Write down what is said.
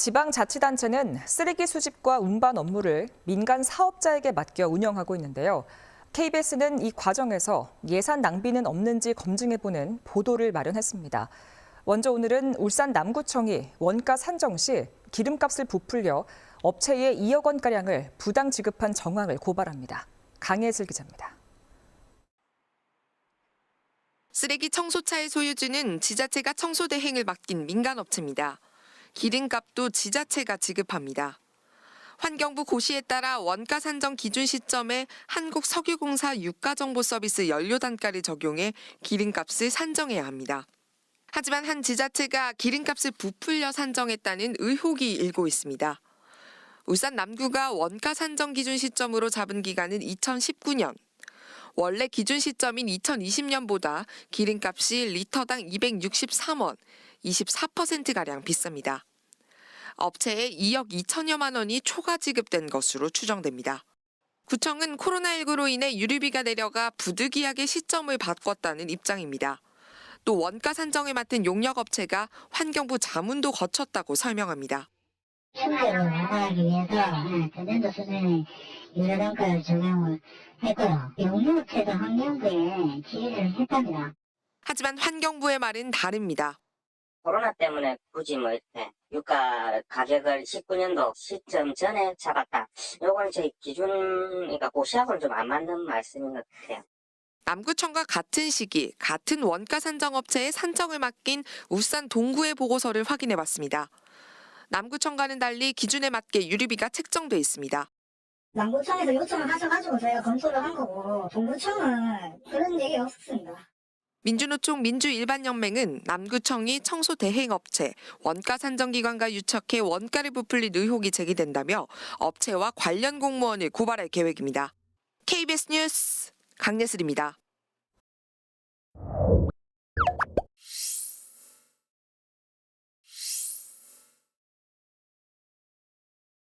지방자치단체는 쓰레기 수집과 운반 업무를 민간 사업자에게 맡겨 운영하고 있는데요. KBS는 이 과정에서 예산 낭비는 없는지 검증해보는 보도를 마련했습니다. 먼저 오늘은 울산 남구청이 원가 산정 시 기름값을 부풀려 업체에 2억 원가량을 부당 지급한 정황을 고발합니다. 강혜슬 기자입니다. 쓰레기 청소차의 소유주는 지자체가 청소 대행을 맡긴 민간 업체입니다. 기름값도 지자체가 지급합니다. 환경부 고시에 따라 원가 산정 기준 시점에 한국석유공사 유가정보서비스 연료 단가를 적용해 기름값을 산정해야 합니다. 하지만 한 지자체가 기름값을 부풀려 산정했다는 의혹이 일고 있습니다. 울산 남구가 원가 산정 기준 시점으로 잡은 기간은 2019년. 원래 기준 시점인 2020년보다 기름값이 리터당 263원, 24%가량 비쌉니다. 업체에 2억 2천여만 원이 초과 지급된 것으로 추정됩니다. 구청은 코로나19로 인해 유류비가 내려가 부득이하게 시점을 바꿨다는 입장입니다. 또 원가 산정을 맡은 용역업체가 환경부 자문도 거쳤다고 설명합니다. 위해서 예, 전년도 수준의 유료단가를 적용을 했고요. 용무업체도 환경부에 지휘를 했답니다. 하지만 환경부의 말은 다릅니다. 코로나 때문에 굳이 뭐 이렇게 유가 가격을 19년도 시점 전에 잡았다. 요거는 저희 기준, 그러니까 고시하고는 좀 안 맞는 말씀인 것 같아요. 남구청과 같은 시기 같은 원가 산정 업체에 산정을 맡긴 울산 동구의 보고서를 확인해 봤습니다. 남구청과는 달리 기준에 맞게 유류비가 책정돼 있습니다. 남구청에서 요청을 하셔가지고 저희가 검토를 한 거고 동구청은 그런 얘기 없었습니다. 민주노총 민주일반연맹은 남구청이 청소 대행업체, 원가 산정기관과 유착해 원가를 부풀린 의혹이 제기된다며 업체와 관련 공무원을 고발할 계획입니다. KBS 뉴스 강예슬입니다.